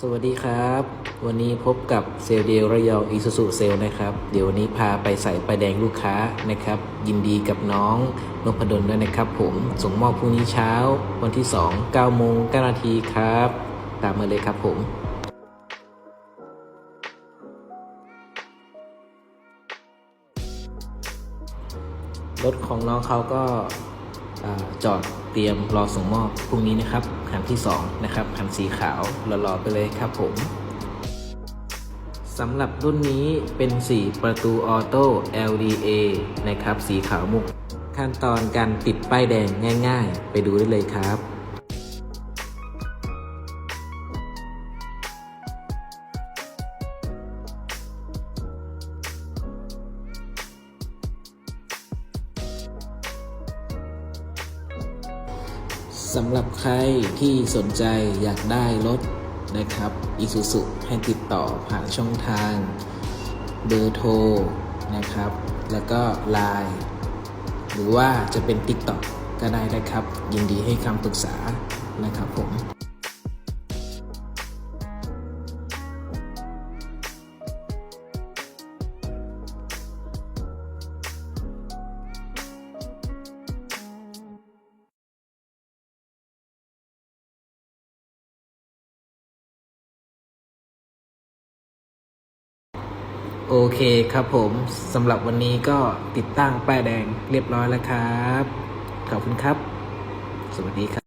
สวัสดีครับ วันนี้พบกับเซลเดียวระยองอีซูซูเซลนะครับ เดี๋ยววันนี้พาไปใส่ประแดงลูกค้านะครับ ยินดีกับน้องนพดลด้วยนะครับ ผมส่งมอบพรุ่งนี้เช้า วันที่ 2 9โมง9นาทีครับ ตามมาเลยครับผมรถของน้องเขาก็ จอดเตรียมรอส่งมอบพรุ่งนี้นะครับคันที่ 2 นะครับคันสีขาวรอๆไปเลยครับผมสำหรับรุ่นนี้เป็น 4 ประตูออโต้ LDA นะครับ สีขาวมุก ขั้นตอนการติดป้ายแดงง่าย ๆ ไปดูได้เลยครับ สำหรับใครที่สนใจอยากได้รถนะครับ Isuzu ให้ติดต่อผ่านช่องทาง เบอร์โทรนะครับ แล้วก็ Line หรือว่าจะเป็น TikTok ก็ได้นะครับ ยินดีให้คำปรึกษานะครับผม โอเคครับผมสำหรับวันนี้ก็ติดตั้งป้ายแดงเรียบร้อยแล้วครับ ขอบคุณครับ สวัสดีครับ